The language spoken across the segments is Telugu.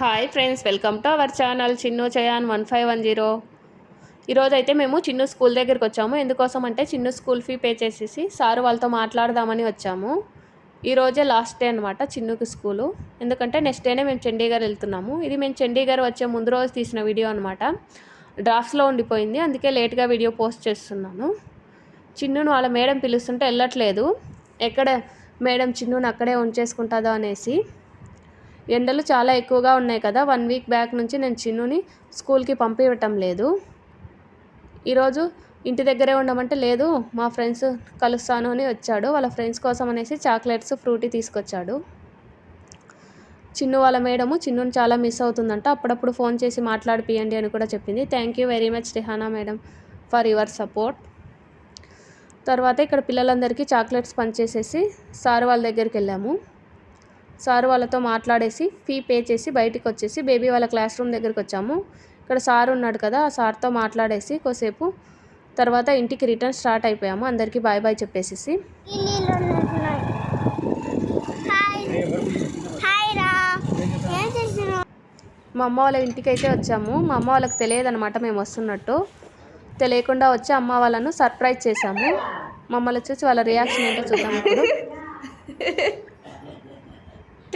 Hi friends welcome to our channel Chinnu Chayan one five one zero ఈరోజు అయితే మేము చిన్ను స్కూల్ దగ్గరికి వచ్చాము. ఎందుకోసం అంటే చిన్ను స్కూల్ ఫీ పే చేసేసి సారు వాళ్ళతో మాట్లాడదామని వచ్చాము. ఈరోజే లాస్ట్ డే అనమాట చిన్నుకి స్కూలు ఎందుకంటే నెక్స్ట్ డేనే మేము చండీగఢ్ వెళ్తున్నాము. ఇది మేము చండీగఢ్ వచ్చే ముందు రోజు తీసిన వీడియో అనమాట డ్రాఫ్ట్స్లో ఉండిపోయింది. అందుకే లేట్గా వీడియో పోస్ట్ చేస్తున్నాను. చిన్నును వాళ్ళ మేడం పిలుస్తుంటే వెళ్ళట్లేదు. ఎక్కడ మేడం చిన్నును అక్కడే ఉంచేసుకుంటుందో అనేసి ఎండలు చాలా ఎక్కువగా ఉన్నాయి కదా. వన్ వీక్ బ్యాక్ నుంచి నేను చిన్నుని స్కూల్కి పంపించటం లేదు. ఈరోజు ఇంటి దగ్గరే ఉండమంటే లేదు మా ఫ్రెండ్స్ కలుస్తాను అని వచ్చాడు. వాళ్ళ ఫ్రెండ్స్ కోసం అనేసి చాక్లెట్స్ ఫ్రూటీ తీసుకొచ్చాడు. చిన్ను వాళ్ళ మేడము చిన్నుని చాలా మిస్ అవుతుందంట. అప్పుడప్పుడు ఫోన్ చేసి మాట్లాడిపియండి అని కూడా చెప్పింది. Thank you very much Rihana madam for your support. తర్వాత ఇక్కడ పిల్లలందరికీ చాక్లెట్స్ పంచేసేసి సార్ వాళ్ళ దగ్గరికి వెళ్ళాము. సార్ వాళ్ళతో మాట్లాడేసి ఫీ పే చేసి బయటికి వచ్చేసి బేబీ వాళ్ళ క్లాస్ రూమ్ దగ్గరికి వచ్చాము. ఇక్కడ సార్ ఉన్నాడు కదా ఆ సార్తో మాట్లాడేసి కొద్దిసేపు తర్వాత ఇంటికి రిటర్న్ స్టార్ట్ అయిపోయాము. అందరికీ బాయ్ బాయ్ చెప్పేసేసి. చేస్తున్నావు? మా అమ్మ వాళ్ళ ఇంటికి అయితే వచ్చాము. మా అమ్మ వాళ్ళకి తెలియదు అనమాట మేము వస్తున్నట్టు. తెలియకుండా వచ్చి అమ్మ వాళ్ళను సర్ప్రైజ్ చేశాము. మమ్మల్ని చూసి వాళ్ళ రియాక్షన్ ఏంటో చూద్దాం ఇప్పుడు.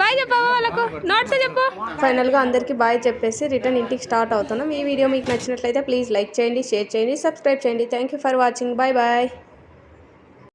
బాయ్ చెప్పు వాళ్ళకు? నోట్స్ చెప్పు. ఫైనల్గా అందరికీ బాయ్ చెప్పేసి రిటర్న్ ఇంటికి స్టార్ట్ అవుతున్నాం. ఈ వీడియో మీకు నచ్చినట్లయితే ప్లీజ్ లైక్ చేయండి షేర్ చేయండి సబ్స్క్రైబ్ చేయండి. Thank you for watching bye bye